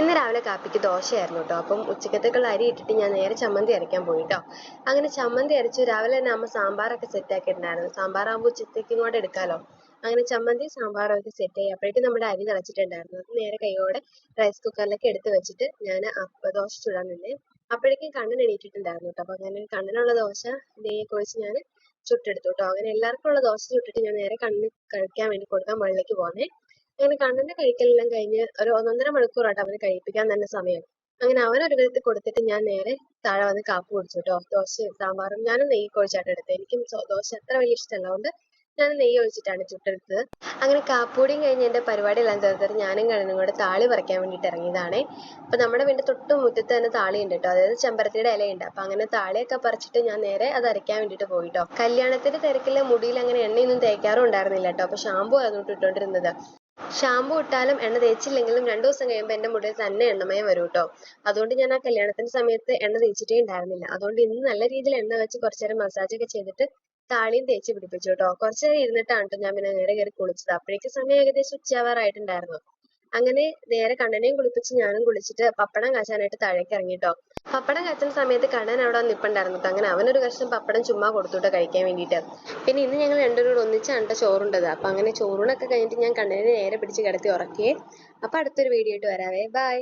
ഇന്ന് രാവിലെ കാപ്പിക്ക് ദോശയായിരുന്നു കേട്ടോ അപ്പം ഉച്ചക്കത്തേക്കുള്ള അരി ഇട്ടിട്ട് ഞാൻ നേരെ ചമ്മന്തി അരയ്ക്കാൻ പോയി കേട്ടോ അങ്ങനെ ചമ്മന്തി അരച്ചു. രാവിലെ തന്നെ അമ്മ സാമ്പാറൊക്കെ സെറ്റ് ആക്കിയിട്ടുണ്ടായിരുന്നു. സാമ്പാറാകുമ്പോൾ ഉച്ചത്തേക്കും കൂടെ എടുക്കാലോ. അങ്ങനെ ചമ്മന്തി സാമ്പാറും ഒക്കെ സെറ്റ് ആയി. അപ്പോഴേക്കും നമ്മുടെ അരി തിളച്ചിട്ടുണ്ടായിരുന്നു അത് നേരെ കൈയോടെ റൈസ് കുക്കറിലേക്ക് എടുത്ത് വെച്ചിട്ട് ഞാൻ ദോശ ചുടാൻ നിന്നേ അപ്പോഴേക്കും കണ്ണൻ എണീറ്റിട്ടുണ്ടായിരുന്നു കേട്ടോ അപ്പോൾ അങ്ങനെ കണ്ണനുള്ള ദോശ നെയ്യൊക്കെ ഒഴിച്ച് ഞാൻ ചുട്ടെടുത്തു കേട്ടോ അങ്ങനെ എല്ലാവർക്കും ഉള്ള ദോശ ചുട്ടിട്ട് ഞാൻ നേരെ കണ്ണിന് കഴിക്കാൻ വേണ്ടി കൊടുക്കാൻ മുകളിലേക്ക് പോന്നേ. അങ്ങനെ കണ്ണന്റെ കഴിക്കലെല്ലാം കഴിഞ്ഞ് ഒരു ഒന്നൊന്നര മണിക്കൂറാട്ടോ അവന് കഴിപ്പിക്കാൻ തന്നെ സമയം. അങ്ങനെ അവനൊരു വിധത്തിൽ കൊടുത്തിട്ട് ഞാൻ നേരെ താഴെ വന്ന് കാപ്പി കുടിച്ചു കേട്ടോ ദോശയും സാമ്പാറും ഞാനും നെയ്യ് ഒഴിച്ചാട്ടോ എടുത്തത്. എനിക്കും ദോശ അത്ര വലിയ ഇഷ്ടമല്ല. ഞാൻ നെയ്യ് ഒഴിച്ചിട്ടാണ് ചുട്ടെടുത്തത് അങ്ങനെ കാപ്പൂടിയും കഴിഞ്ഞ് പരിപാടി എല്ലാം തീർത്തിട്ട് ഞാനും കണ്ണനും കൂടെ താളി പറിക്കാൻ വേണ്ടിയിട്ട് ഇറങ്ങിയതാണേ. അപ്പൊ നമ്മുടെ വീണ്ടും തൊട്ട് മുറ്റത്ത് തന്നെ താളിയുണ്ട് കേട്ടോ. അതായത് ചെമ്പരത്തിയുടെ ഇലയുണ്ട്. അപ്പൊ അങ്ങനെ താളിയൊക്കെ പറിച്ചിട്ട് ഞാൻ നേരെ അത് അരയ്ക്കാൻ വേണ്ടിയിട്ട് പോയിട്ടോ. കല്യാണത്തിന്റെ തിരക്കിലെ മുടിയിൽ അങ്ങനെ എണ്ണയൊന്നും തേക്കാറും ഉണ്ടായിരുന്നില്ല കേട്ടോ. അപ്പൊ ഷാമ്പു ആയിരുന്നു ഇട്ടുകൊണ്ടിരുന്നത് ഷാമ്പു ഇട്ടാലും എണ്ണ തേച്ചില്ലെങ്കിലും രണ്ടു ദിവസം കഴിയുമ്പോൾ എന്റെ മുടിയിൽ തന്നെ എണ്ണമയം വരും കേട്ടോ അതുകൊണ്ട് ഞാൻ ആ കല്യാണത്തിന്റെ സമയത്ത് എണ്ണ തേച്ചിട്ടേ ഉണ്ടായിരുന്നില്ല. അതുകൊണ്ട് ഇന്ന് നല്ല രീതിയിൽ എണ്ണ വെച്ച് കുറച്ചു നേരം മസാജ് ഒക്കെ ചെയ്തിട്ട് താളിയും തേച്ച് പിടിപ്പിച്ചു കേട്ടോ കുറച്ചു നേരം ഇരുന്നിട്ടാണ് ട്ടോ ഞാൻ പിന്നെ നേരെ കയറി കുളിച്ചത്. അപ്പോഴേക്കും സമയം ഏകദേശം ഉച്ചയാവാറായിട്ടുണ്ടായിരുന്നു. അങ്ങനെ നേരെ കണ്ണനെയും കുളിപ്പിച്ച് ഞാനും കുളിച്ചിട്ട് പപ്പടം കാച്ചാനായിട്ട് താഴേക്ക് ഇറങ്ങിട്ടോ. പപ്പടം കാച്ചുന്ന സമയത്ത് കണ്ണൻ അവിടെ നിൽപ്പുണ്ടായിരുന്നു ട്ടോ. അങ്ങനെ അവനൊരു കഷ്ണം പപ്പടം ചുമ്മാ കൊടുത്തുട്ടോ കഴിക്കാൻ വേണ്ടിയിട്ട്. പിന്നെ ഇന്ന് ഞങ്ങൾ രണ്ടുപേരും കൂടെ ഒന്നിച്ചാണ് ചോറുണ്ടത്. അപ്പൊ അങ്ങനെ ചോറൂണൊക്കെ കഴിഞ്ഞിട്ട് ഞാൻ കണ്ണനെ നേരെ പിടിച്ച് കിടത്തി ഉറക്കിയേ അപ്പൊ അടുത്തൊരു വീഡിയോ ആയിട്ട് വരാവേ. ബൈ